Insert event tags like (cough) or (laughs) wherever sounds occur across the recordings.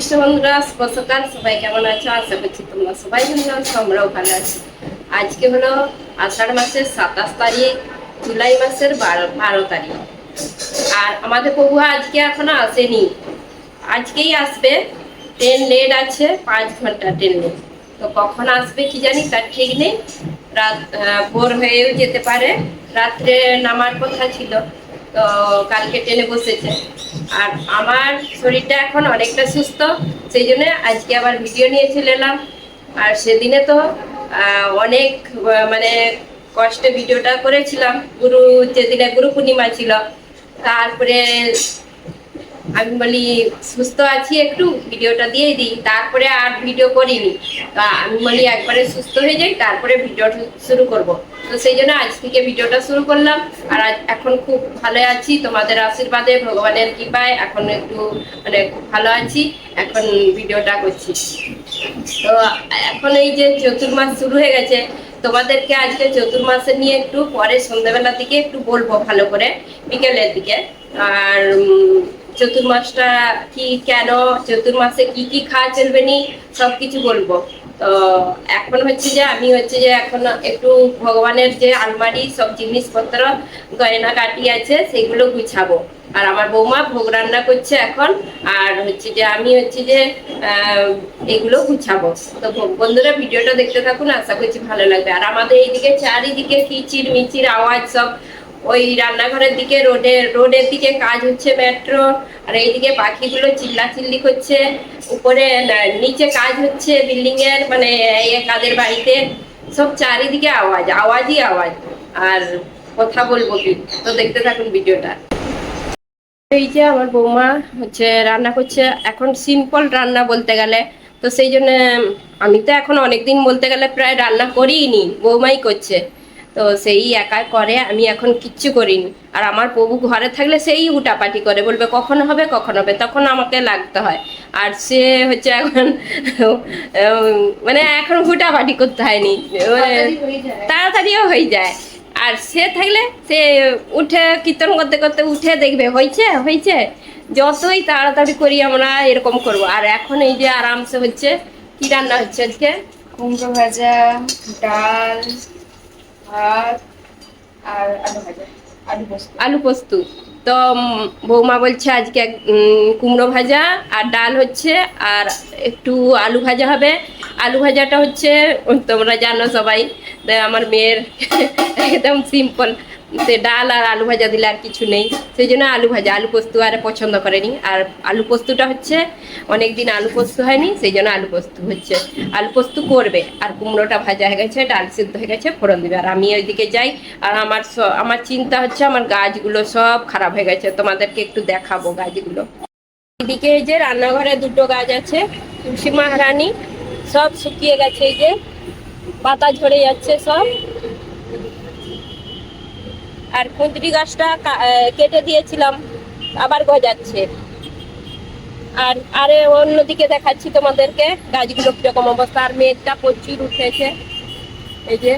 কৃষ্ণ বন্ধুরা শুভ সবাই কেমন আছো? আশা করছি তোমরা সবাই ভালো আছো, আমরাও ভালো আছি। আজকে হলো আষাঢ় মাসের সাতাশ তারিখ, জুলাই মাসের বারো বারো তারিখ। আর আমাদের প্রভু আজকে এখনও আসেনি। আজকেই আসবে। ট্রেন লেট আছে, পাঁচ ঘণ্টা ট্রেন লেট তো কখন আসবে কি জানি তার ঠিক নেই। রাত ভোর হয়েও যেতে পারে। রাত্রে নামার কথা ছিল। তো কালকে টেনে বসেছে। আর আমার শরীরটা এখন অনেকটা সুস্থ, সেই জন্য আজকে আবার ভিডিও নিয়ে চলে এলাম। আর সেদিনে তো অনেক মানে কষ্টে ভিডিওটা করেছিলাম। গুরু, যেদিনে গুরু পূর্ণিমা ছিল, তারপরে আমি বলি, সুস্থ আছি একটু, ভিডিওটা দিয়ে দিই। তারপরে আর ভিডিও করিনি। তা আমি বলি, একবারে সুস্থ হয়ে যাই, তারপরে ভিডিও শুরু করব। তো সেই জন্য আজ থেকে ভিডিওটা শুরু করলাম। আর এখন খুব ভালো আছি। তোমাদের আশীর্বাদে, ভগবানের কৃপায় এখন একটু মানে খুব ভালো আছি। এখন ভিডিওটা করছি। তো এখন এই যে চতুর্মাস শুরু হয়ে গেছে, তোমাদেরকে আজকে চতুর্মাসে নিয়ে একটু পরে সন্ধ্যাবেলার দিকে একটু বলব ভালো করে, বিকেলের দিকে। আর চতুর্মাসটা কি কেন, চতুর্মাসে কি কি খাওয়া চলবে নি সব কিছু বলব। তো এখন হচ্ছে যে আমি হচ্ছে যে এখন একটু ভগবানের যে আলমারি, সব জিনিসপত্র, গয়না কাটি আছে, সেগুলো গুছাবো। আর আমার বৌমা ভোগ রান্না করছে এখন, আর হচ্ছে যে আমি হচ্ছে যে এগুলো গুছাবো। তো বন্ধুরা, ভিডিওটা দেখতে থাকুন, আশা করছি ভালো লাগবে। আর আমাদের এইদিকে চারিদিকে কিচির মিচির আওয়াজ সব ওই রান্নাঘরের দিকে, রোডে, রোডের দিকে কাজ হচ্ছে মেট্রো আর এইদিকে পাখিগুলো চিল্লা চিল্লি করছে। উপরে নিচে কাজ হচ্ছে বিল্ডিং এর মানে কাদের বাড়িতে। সব চারিদিকে আওয়াজ, আওয়াজই আওয়াজ। আর কথা বলব কি? তো দেখতে থাকুন ভিডিওটা। এই যে আমার বৌমা হচ্ছে রান্না করছে। এখন সিম্পল রান্না বলতে গেলে, তো সেই জন্য আমি তো এখন অনেকদিন বলতে গেলে প্রায় রান্না করিই নি বৌমাই করছে। তো সেই একা করে আমি এখন কিচ্ছু করিনি। আর আমার প্রভু ঘরে থাকলে সেই উটাপাটি করে বলবে কখন হবে কখন হবে তখন আমাকে লাগতে হয়। আর সে হচ্ছে এখন মানে এখন হুটাপাটি করতে হয়নি। তাড়াতাড়িও হয়ে যায়। আর সে থাকলে সে উঠে কীর্তন করতে করতে উঠে দেখবে হয়েছে হয়েছে। যতই তাড়াতাড়ি করি আমরা এরকম করব। আর এখন এই যে আরামসে হচ্ছে কি রান্না হচ্ছে আজকে? কুমড়ো ভাজা ডাল আর আলু পোস্ত। আলু পোস্ত। তো বৌমা বলছে আজকে কুমড়ো ভাজা আর ডাল হচ্ছে আর একটু আলু ভাজা হবে। আলু ভাজাটা হচ্ছে, তোমরা জানো সবাই আমার মেয়ের (laughs) একদম সিম্পল ডাল আর আলু ভাজা দিলে আর কিছু নেই। সেই জন্য আলু ভাজা, আলু পোস্ত আর পছন্দ করেনি। আর আলু পোস্তটা হচ্ছে অনেক দিন আলু পোস্ত হয়নি, সেই জন্য আলু পোস্ত হচ্ছে। আলু পোস্ত করবে, আর কুমড়োটা ভাজা হয়ে গেছে, ডাল সিদ্ধ হয়ে গেছে, ফোড়ন দেবে। আর আমি ওইদিকে যাই, আর আমার আমার চিন্তা হচ্ছে আমার গাছগুলো সব খারাপ হয়ে গেছে, তোমাদেরকে একটু দেখাবো গাছগুলো। এদিকে এই যে রান্নাঘরে দুটো গাছ আছে, তুলসী মহারানী সব শুকিয়ে গেছে এই যে, পাতা ঝরে যাচ্ছে সব। আর কুঁদরি গাছটা কেটে দিয়েছিলাম, আবার গজাচ্ছে। আর আরে অন্যদিকে দেখাচ্ছি তোমাদেরকে, গাছগুলো কীরকম অবস্থা। আর মেঘটা প্রচুর উঠেছে। এই যে,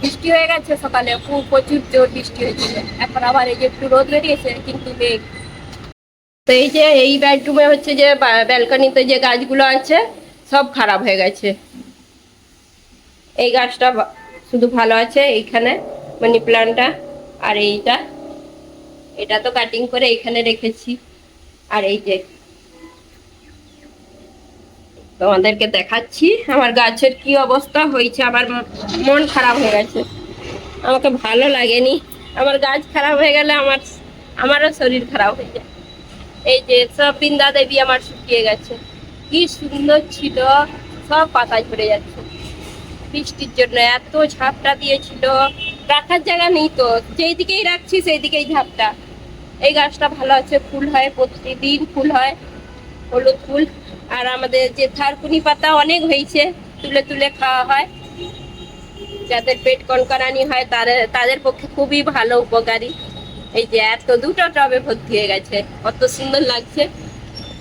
বৃষ্টি হয়ে গেছে সকালে খুব প্রচুর জোর বৃষ্টি হয়েছিল এখন আবার এই যে একটু রোদ বেরিয়েছে, কিন্তু মেঘ। তো এই যে, এই বেডরুমে হচ্ছে যে ব্যালকনিতে যে গাছগুলো আছে, সব খারাপ হয়ে গেছে। এই গাছটা শুধু ভালো আছে, এইখানে, মানি প্লান্টটা আর এইটা, এটা তো কাটিং করে এখানে রেখেছি। আর এই যে, তোমাদেরকে দেখাচ্ছি আমার গাছের কি অবস্থা হয়েছে। আমার মন খারাপ হয়ে গেছে। আমাকে ভালো লাগেনি। আমার গাছ খারাপ হয়ে গেলে আমার, আমারও শরীর খারাপ হয়ে যায়। এই যে সব বৃন্দা দেবী আমার শুকিয়ে গেছে। কি সুন্দর ছিল, সব পাতায় ঝরে যাচ্ছে। বৃষ্টির জন্য এত ঝাপটা দিয়েছিল। রাখার জায়গা নেই তো। যেই দিকেই রাখছি, সেই দিকেই ঝাপটা এই গাছটা ভালো আছে, ফুল হয়, প্রতিদিন ফুল হয়, হলুদ ফুল। আর আমাদের যে থারকুনি পাতা অনেক হয়েছে, তুলে তুলে খাওয়া হয়। যাদের পেট কনকরানি হয়, তাদের তাদের পক্ষে খুবই ভালো উপকারী। এই যে এত দুটো টবে ভর্তি হয়ে গেছে, কত সুন্দর লাগছে।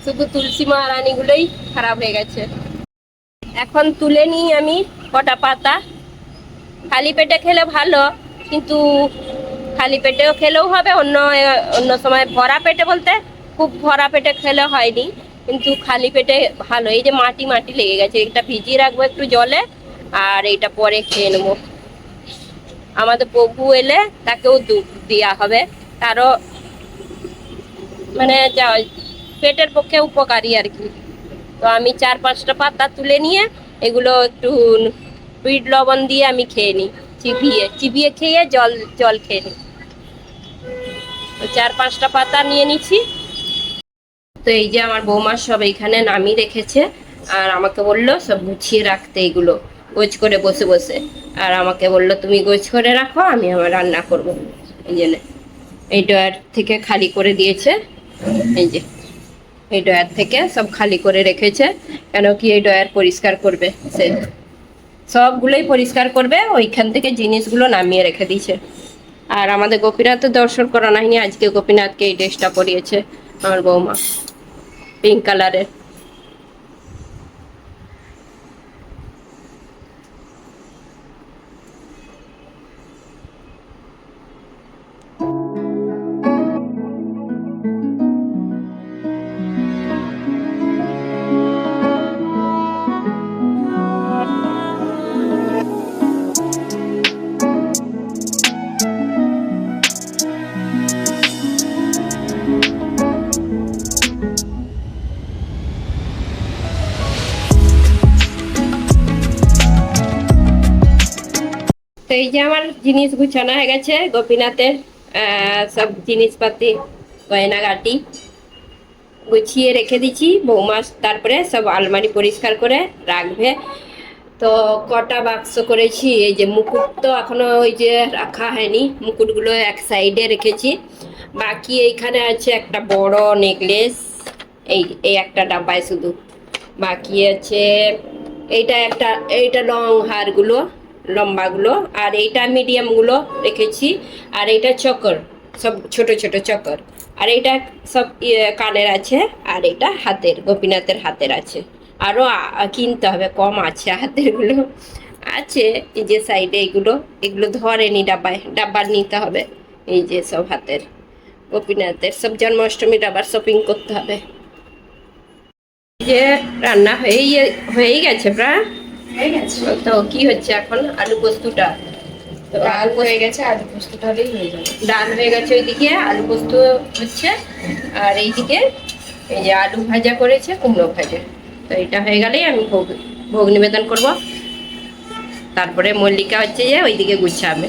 শুধু তুলসী মহারানী গুলোই খারাপ হয়ে গেছে। এখন তুলে নিই আমি কটা পাতা। খালি পেটে খেলে ভালো, কিন্তু খালি পেটেও খেলেও হবে, অন্য অন্য সময় ভরা পেটে বলতে খুব ভরা পেটে খেলে হয়নি, কিন্তু খালি পেটে ভালো। এই যে মাটি মাটি লেগে গেছে, এটা ভিজিয়ে রাখব একটু জলে, আর এটা পরে খেয়ে নেব। আমাদের প্রভু এলে তাকেও দুধ দেওয়া হবে। তারও মানে যা, পেটের পক্ষে উপকারী আর কি। তো আমি চার, পাঁচটা পাতা তুলে নিয়ে এগুলো একটু বিট লবণ দিয়ে আমি খেয়ে নিই, চিবিয়ে চিবিয়ে খেয়ে জল জল খেয়ে নিই। চার পাঁচটা পাতা নিয়ে নিচ্ছি। তো এই যে আমার বৌমা সব এখানে নামিয়ে রেখেছে, আর আমাকে বলল সব গুছিয়ে রাখতে এগুলো, গোছ করে বসে বসে। আর আমাকে বলল, তুমি গোছ করে রাখো, আমি আমার রান্না করব। এই জন্য। এই ডয়ার থেকে খালি করে দিয়েছে। এই যে, এই ডয়ার থেকে সব খালি করে রেখেছে, কেন কি এই ডয়ার পরিষ্কার করবে সে। সবগুলোই পরিষ্কার করবে, ওইখান থেকে জিনিসগুলো নামিয়ে রেখে দিয়েছে। আর আমাদের গোপীনাথের দর্শন করা হয়নি, আজকে গোপীনাথকে এই ড্রেসটা পরিয়েছে আমার বৌমা পিঙ্ক কালারের এই যে আমার জিনিস গুছানো হয়ে গেছে, গোপীনাথের সব জিনিসপাতি, গয়নাগাটি গুছিয়ে রেখে দিচ্ছি বৌমা তারপরে সব আলমারি পরিষ্কার করে রাখবে। তো কটা বাক্স করেছি, এই যে মুকুট তো এখনও ওই যে রাখা হয়নি, মুকুটগুলো এক সাইডে রেখেছি। বাকি এইখানে আছে একটা বড় নেকলেস, এই এই একটা ডাব্বায় শুধু। বাকি আছে এইটা একটা, এইটা লং হারগুলো। লম্বাগুলো, আর এইটা মিডিয়ামগুলো রেখেছি, আর এইটা চকর সব ছোট ছোট চকর আর এইটা সব ইয়ে কানের আছে, আর এটা হাতের, গোপীনাথের হাতের আছে। আরও কিনতে হবে, কম আছে হাতেরগুলো। আছে, এই যে সাইডে এগুলো এগুলো ধরেনি ডাব্বায়, ডাব্বার নিতে হবে, এই যে সব হাতের, গোপীনাথের, সব জন্মাষ্টমীর আবার শপিং করতে হবে। যে রান্না হয়েই হয়েই গেছে প্রায়। হয়ে গেছে? তো কি হচ্ছে এখন? আলু পোস্তটা? তো ডাল আলু হয়ে গেছে আলু পোস্তটা হলেই হয়ে যাবে। ডাল হয়ে গেছে ওইদিকে আলু পোস্ত হচ্ছে। আর এইদিকে এই যে আলু ভাজা করেছে কুমড়ো ভাজা। তো এটা হয়ে গেলেই আমি ভোগ ভোগ নিবেদন করব। তারপরে মল্লিকা হচ্ছে যে ওইদিকে গুছাবে।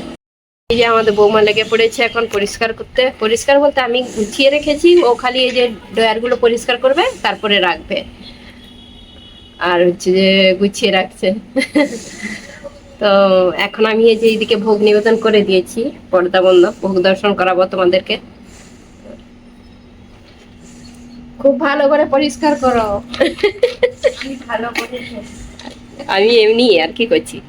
এই যে আমাদের বৌমা লেগে পড়েছে এখন পরিষ্কার করতে। পরিষ্কার বলতে আমি গুছিয়ে রেখেছি ও খালি এই যে ডয়ারগুলো পরিষ্কার করবে তারপরে রাখবে। আর হচ্ছে যে গুছিয়ে রাখছে। তো এখন আমি এই যে এইদিকে ভোগ নিবেদন করে দিয়েছি, পর্দা বন্ধ, ভোগ দর্শন করাবো তোমাদেরকে। খুব ভালো করে পরিষ্কার করো। আমি এমনি আর কি করছি।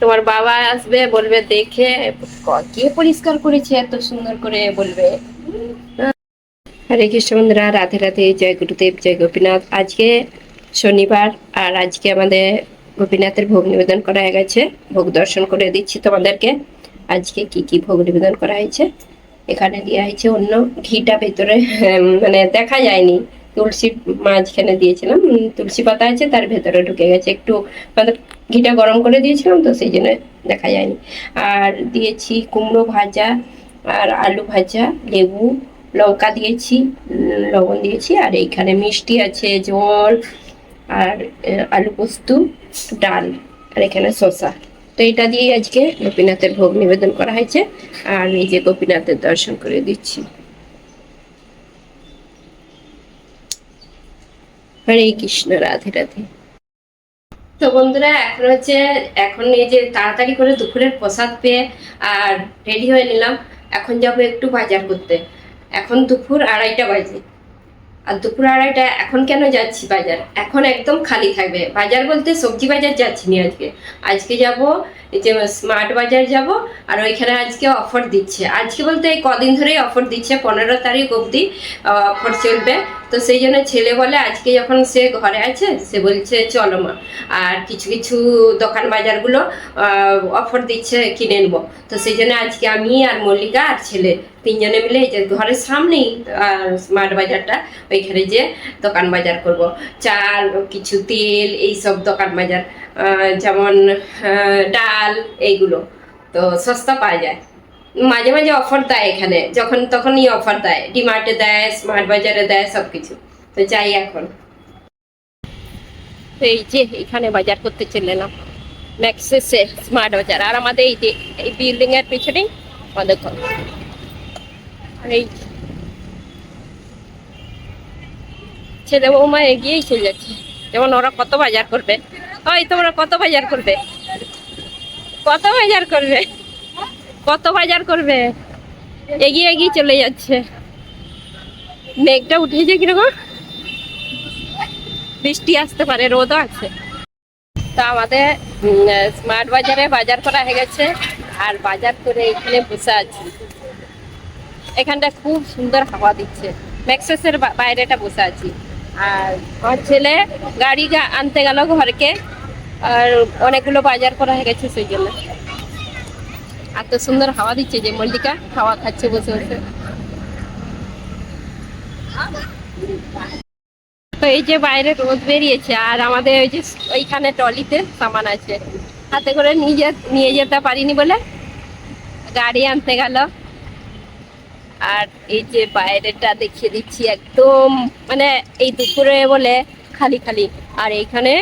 তোমার বাবা আসবে, বলবে, দেখে ক- কে পরিষ্কার করেছে এত সুন্দর করে বলবে? হরে কৃষ্ণ বন্ধুরা, রাধে রাধে, জয় গুরুদেব, জয় গোপীনাথ। আজকে শনিবার, আর আজকে আমাদের গোপীনাথের ভোগ নিবেদন করা হয়ে গেছে। ভোগ দর্শন করে দিচ্ছি তোমাদেরকে। আজকে কি কি ভোগ নিবেদন করা হয়েছে? এখানে দেওয়া হয়েছে অন্য ঘিটা ভেতরে মানে দেখা যায়নি। তুলসী মাঝখানে দিয়েছিলাম তুলসী পাতা আছে, তার ভেতরে ঢুকে গেছে। একটু মানে ঘিটা গরম করে দিয়েছিলাম তো, সেই জন্য দেখা যায়নি। আর দিয়েছি কুমড়ো ভাজা, আর আলু ভাজা, লেবু, লঙ্কা দিয়েছি লবণ দিয়েছি, আর এইখানে মিষ্টি আছে, জল আর আলু পোস্ত, ডাল, আর এখানে শসা। তো এটা দিয়েই আজকে গোপীনাথের ভোগ নিবেদন করা হয়েছে। আর যে গোপীনাথের দর্শন করে দিচ্ছি। হরে কৃষ্ণ, রাধে রাধে। তো বন্ধুরা, এখন হচ্ছে, এখন এই যে তাড়াতাড়ি করে দুপুরের প্রসাদ পেয়ে আর রেডি হয়ে নিলাম। এখন যাব একটু বাজার করতে। এখন দুপুর আড়াইটা বাজে। আর দুপুর আড়াইটা, এখন কেন যাচ্ছি বাজার? এখন একদম খালি থাকবে। বাজার বলতে সবজি বাজার যাচ্ছি নি আজকে। আজকে যাব যে স্মার্ট বাজার যাব, আর ওইখানে আজকে অফার দিচ্ছে। আজকে বলতে এই কদিন ধরেই অফার দিচ্ছে, পনেরো তারিখ অবধি অফার চলবে। তো সেই জন্য ছেলে বলে আজকে যখন সে ঘরে আছে, সে বলছে, চলো মা। আর কিছু কিছু দোকান বাজারগুলো অফার দিচ্ছে, কিনে নেব। তো সেই জন্য আজকে আমি আর মল্লিকা আর ছেলে তিনজনে মিলে যে ঘরের সামনেই স্মার্ট বাজারটা ওইখানে যে দোকান বাজার করব। চাল, কিছু তেল এই সব দোকান বাজার। যেমন ডাল, এইগুলো। তো সস্তা পাওয়া যায়। মাঝে মাঝে অফার দেয় এখানে। যখন তখনই অফার দেয়। ডিমার্টে দেয় স্মার্ট বাজারে দেয় সব কিছু তো যাই এখন। এই যে, এখানে বাজার করতে চলে এলাম ম্যাক্সেসে স্মার্ট বাজার আর আমাদের এই যে, এই বিল্ডিং এর পিছনেই আমাদের ঘর। এই ছেলে বৌমা এগিয়েই চলে যাচ্ছে। যেমন ওরা কত বাজার করবে। ওই তোমরা কত বাজার করবে? কত বাজার করবে? কত বাজার করবে? এগিয়ে এগিয়ে চলে যাচ্ছে। মেঘটা উঠেছে কীরকম? বৃষ্টি আসতে পারে, রোদও আছে। তো আমাদের স্মার্ট বাজারে বাজার করা হয়ে গেছে। আর বাজার করে এখানে বসে আছি। এখানটা খুব সুন্দর হাওয়া দিচ্ছে। ম্যাক্সেসের বাইরেটা বসে আছি। আর আমার ছেলে গাড়ি আনতে গেল ঘরকে। আর অনেকগুলো বাজার করা হয়ে গেছে সেই জন্য। এত সুন্দর হাওয়া দিচ্ছে যে মল্লিকা হাওয়া খাচ্ছে বসে বসে। তো এই যে বাইরে রোদ বেরিয়েছে, আর আমাদের ওই যে ওইখানে টলিতে সামান আছে। হাতে করে নিয়ে নিয়ে যেতে পারিনি বলে গাড়ি আনতে গেল। আর এই যে বাইরেটা দেখিয়ে দিচ্ছি একদম মানে এই দুপুরে বলে খালি খালি। আর এইখানে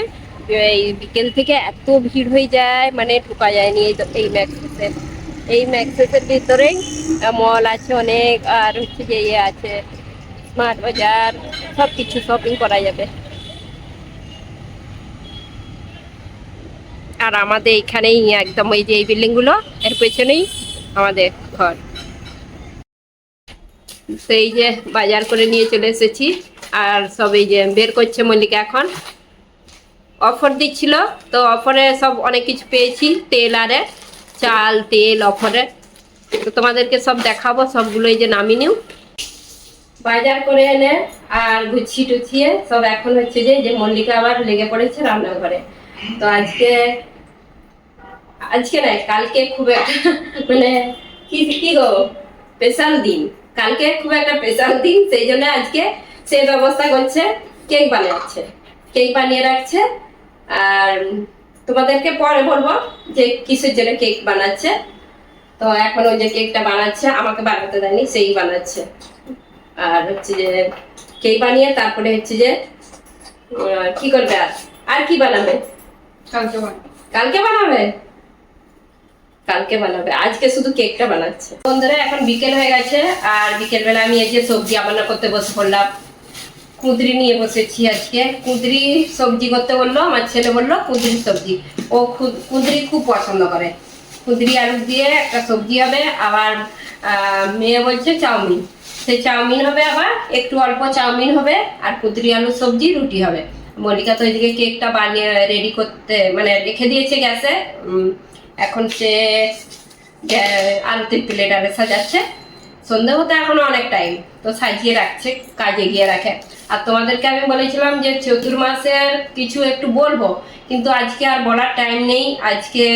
এই বিকেল থেকে এত ভিড় হয়ে যায় মানে ঢোকা যায়নি এই এই এই ম্যাক্সেসের ভিতরেই মল আছে অনেক, আর হচ্ছে যে ইয়ে আছে স্মার্ট বাজার সব কিছু শপিং করা যাবে। আর আমাদের এখানেই একদম ওই যে এই বিল্ডিংগুলো এর পেছনেই আমাদের ঘর। তো এই যে বাজার করে নিয়ে চলে এসেছি, আর সব এই যে বের করছে মল্লিকা এখন। অফার দিচ্ছিল। তো অফারে সব অনেক কিছু পেয়েছি, তেল আরে, চাল, তেল, অফারে। তো তোমাদেরকে সব দেখাবো সবগুলো এই যে নামিয়ে নিও। বাজার করে এনে আর গুছিয়ে টুছিয়ে সব এখন হচ্ছে যে যে মল্লিকা আবার লেগে পড়েছে রান্নাঘরে। তো আজকে আজকে নাই কালকে খুব একটা (laughs) মানে কি কি গো? স্পেশাল দিন। কালকে খুব একটা স্পেশাল দিন, সেই জন্য আজকে সে ব্যবস্থা করছে, কেক বানাচ্ছে কেক বানিয়ে রাখছে আর তোমাদেরকে পরে বলব যে কিসের জন্য কেক বানাচ্ছে। তো এখন ওই যে কেকটা বানাচ্ছে আমাকে বানাতে দেয়নি সেই বানাচ্ছে। আর হচ্ছে যে কেক বানিয়ে তারপরে হচ্ছে যে কি করবে আর? আর কি বানাবে? কালকে বানাবো। কালকে বানাবে? কালকে বানাবে। আজকে শুধু কেকটা বানাচ্ছে। বন্ধুরা এখন বিকেল হয়ে গেছে আর বিকেল বেলা আমি এই যে সবজি রান্না করতে বসে পড়লাম। কুঁদরি নিয়ে বসেছি আজকে। কুঁদরি সবজি করতে বলল, আমার ছেলে বলল কুঁদরি সবজি। ও কুঁদরি খুব পছন্দ করে। কুঁদরি আলু দিয়ে একটা সবজি হবে, আবার মেয়ে বলছে চাউমিন। সেই চাউমিন হবে আবার, একটু অল্প চাউমিন হবে, আর কুঁদরি আলু সবজি রুটি হবে। মল্লিকা তো এদিকে কেকটা বানিয়ে রেডি করতে মানে রেখে দিয়েছে গ্যাসে। এখন সে আলুতে প্লেট আরে সাজাচ্ছে। সন্ধে হতে এখনও অনেক টাইম তো সাজিয়ে রাখছে, কাজে গিয়ে রাখে। আর তোমাদেরকে আমি বলেছিলাম যে চতুর্মাসের কিছু একটু বলব, কিন্তু আজকে আর বলার টাইম নেই। আজকে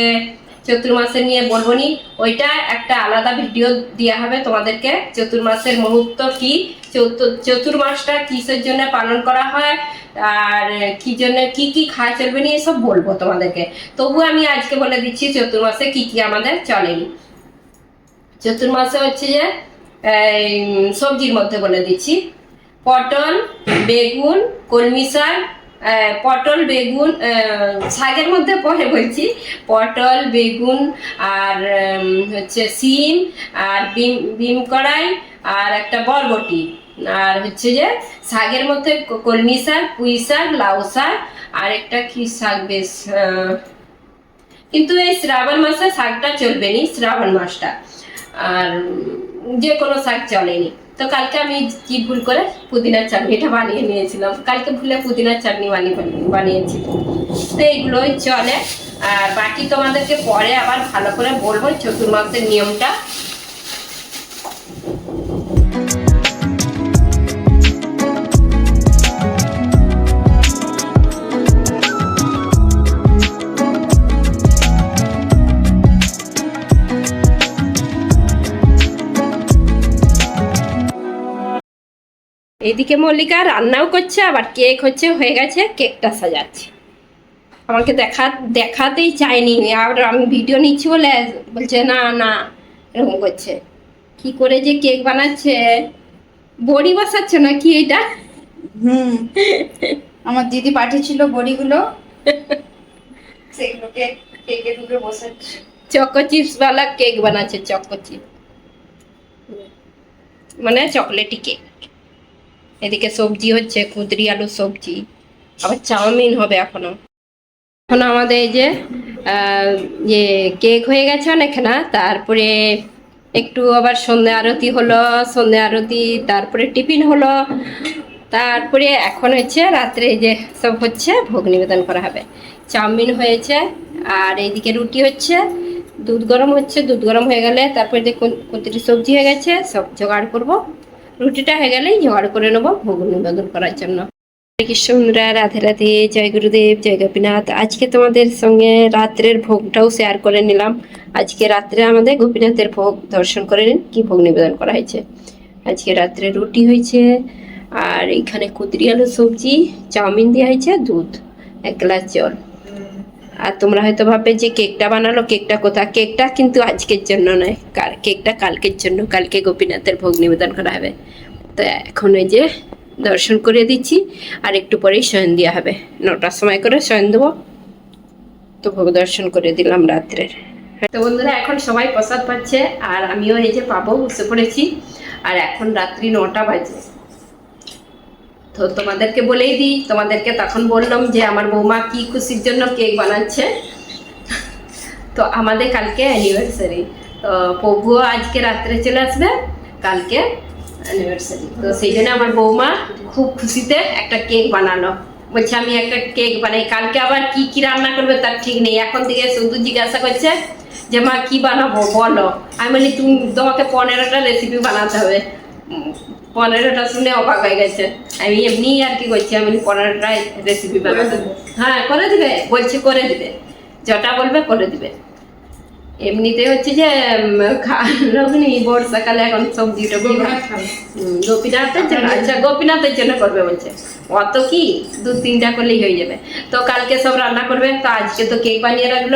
চতুর্মাসের নিয়ে বলব নি। ওইটা একটা আলাদা ভিডিও দেওয়া হবে তোমাদেরকে চতুর্মাসের মুহূর্ত কি চতু- চতুর্মাসটা কিসের জন্য পালন করা হয়, আর কি জন্য কি কি খাওয়া চলবে নিয়ে সব বলব তোমাদেরকে। তবু আমি আজকে বলে দিচ্ছি চতুর্মাসে কি কি আমাদের চলেনি। চতুর্মাসে হচ্ছে যে সবজির মধ্যে বলে দিচ্ছি। পটল, বেগুন, কলমি শাক পটল, বেগুন শাকের মধ্যে পরে বলছি। পটল, বেগুন আর হচ্ছে সিম আর বিম বিম কড়াই আর একটা বরবটি। আর হচ্ছে যে শাকের মধ্যে কলমি শাক, পুঁই শাক, লাউ শাক আর একটা কি শাক বেশ কিন্তু এই শ্রাবণ মাসে শাকটা চলবে নি, শ্রাবণ মাসটা। আর যে কোনো শাক চলেনি। তো কালকে আমি কি ভুল করে পুদিনার চাটনিটা বানিয়ে নিয়েছিলাম। কালকে ভুলে পুদিনার চাটনি বানিয়ে বানিয়েছি। তো এইগুলোই চলে। আর বাকি তোমাদেরকে পরে আবার ভালো করে বলব চতুর্মাসের নিয়মটা। এদিকে মল্লিকা রান্নাও করছে আবার কেক হচ্ছে হয়ে গেছে কেকটা সাজাচ্ছে। আমাকে দেখা দেখাতেই চাইনি আর আমি ভিডিও নিচ্ছি বলে বলছে না না এরকম করছে। কি করে যে কেক বানাচ্ছে? বড়ি বসাচ্ছে না কি এটা? হুম। আমার দিদি পাঠিয়েছিল বড়িগুলো। সেগুলোকে কেকের উপরে বসাচ্ছি। চকো চিপস वाला কেক বানাচ্ছে চকো চিপ মানে চকলেটি কেক এদিকে সবজি হচ্ছে কুদরি আলু সবজি। আবার চাউমিন হবে এখনও। এখন আমাদের এই যে যে কেক হয়ে গেছে অনেকখানা তারপরে একটু আবার সন্ধ্যা আরতি হলো সন্ধ্যা আরতি তারপরে টিফিন হলো। তারপরে এখন হচ্ছে রাত্রে এই যে সব হচ্ছে ভোগ নিবেদন করা হবে। চাউমিন হয়েছে আর এইদিকে রুটি হচ্ছে দুধ গরম হচ্ছে দুধ গরম হয়ে গেলে তারপরে দেখুন কুতিরি সবজি হয়ে গেছে সব জোগাড় করব। রুটিটা হয়ে গেলেই জোগাড় করে নেব ভোগ নিবেদন করার জন্য। হরে কৃষ্ণ বন্ধুরা, রাধে রাধে, জয় গুরুদেব, জয় গোপীনাথ। আজকে তোমাদের সঙ্গে রাত্রের ভোগটাও শেয়ার করে নিলাম। আজকে রাত্রে আমাদের গোপীনাথের ভোগ দর্শন করে নিন, কি ভোগ নিবেদন করা হয়েছে। আজকে রাত্রে রুটি হয়েছে, আর এখানে কুদরি আলু সবজি, চাউমিন দেওয়া হয়েছে, দুধ, এক গ্লাস জল। আর তোমরা হয়তো ভাববে যে কেকটা বানালো, কেকটা কোথা কেকটা কিন্তু আজকের জন্য নয়, কাল, কেকটা কালকের জন্য, কালকে গোপীনাথের ভোগ নিবেদন করা হবে। তো এখন ওই যে দর্শন করে দিচ্ছি, আর একটু পরেই শয়ন দেওয়া হবে। নটার সময় করে শয়ন দেবো। তো ভোগ দর্শন করে দিলাম রাত্রের। তো বন্ধুরা, এখন সবাই প্রসাদ পাচ্ছে, আর আমিও এই যে পাবো, বসে পড়েছি। আর এখন রাত্রি নটা বাজে। তো তোমাদেরকে বলেই দিই, তোমাদেরকে তখন বললাম যে আমার বৌমা কি খুশির জন্য কেক বানাচ্ছে। তো আমাদের কালকে অ্যানিভার্সারি তো প্রভুও আজকে রাত্রে চলে আসবে, কালকে অ্যানিভার্সারি তো সেই জন্য আমার বৌমা খুব খুশিতে একটা কেক বানালো। বলছে, আমি একটা কেক বানাই। কালকে আবার কি কি রান্না করবে তার ঠিক নেই। এখন থেকে শুধু জিজ্ঞাসা করছে যে, মা, কি বানাবো? বলো। আমি বলি, তুমি, তোমাকে পনেরোটা রেসিপি বানাতে হবে। পনেরোটা শুনে অবাক হয়ে গেছে। আমি এমনি আর কি করছি আমি বলি পনেরোটা রেসিপি বানাতে হ্যাঁ করে দিবে বলছে করে দিবে। যটা বলবে করে দিবে। এমনিতে হচ্ছে যে উম, খা- বর্ষাকালে এখন সবজি টবজি গোপীনাথের জন্য আচ্ছা গোপীনাথের জন্য করবে বলছে। অত কি? দু তিনটা করলেই হয়ে যাবে। তো কালকে সব রান্না করবে তো আজকে তো কেক বানিয়ে রাখল।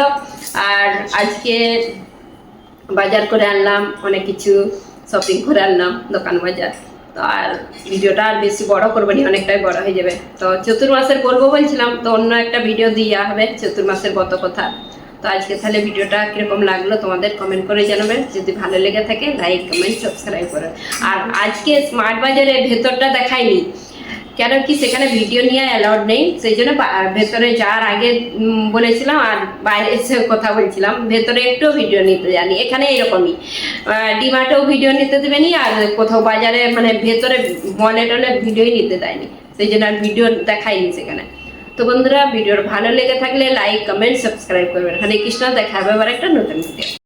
আর আজকে বাজার করে আনলাম অনেক কিছু শপিং করে আনলাম দোকান বাজার। তো আর ভিডিওটা আর বেশি বড় করব অনেকটাই বড় হয়ে যাবে। তো চতুর্মাসের করব বলছিলাম, তো অন্য একটা ভিডিও দেওয়া হবে চতুর্মাসের গত কথা। তো আজকে তাহলে ভিডিওটা কীরকম লাগল তোমাদের কমেন্ট করে জানাবেন যদি ভালো লেগে থাকে লাইক কমেন্ট সাবস্ক্রাইব করো। আর আজকে স্মার্ট বাজারের ভেতরটা দেখাইনি। কেন কি সেখানে ভিডিও নিয়ে অ্যালাউড নেই? সেই জন্য ভেতরে যাওয়ার আগে বলেছিলাম আর বাইরে এসে কথা বলছিলাম, ভেতরে একটু ভিডিও নিতে জানি। এখানে এরকমই। ডিমার্টেও ভিডিও নিতে দেবেনি আর কোথাও বাজারে মানে ভেতরে মলে টলে ভিডিওই নিতে দেয়নি। সেই জন্য আর ভিডিও দেখাইনি সেখানে। তো বন্ধুরা ভিডিওর ভালো লেগে থাকলে লাইক কমেন্ট সাবস্ক্রাইব করবেন। হরে কৃষ্ণ, দেখা হবে আবার একটা নতুন ভিডিও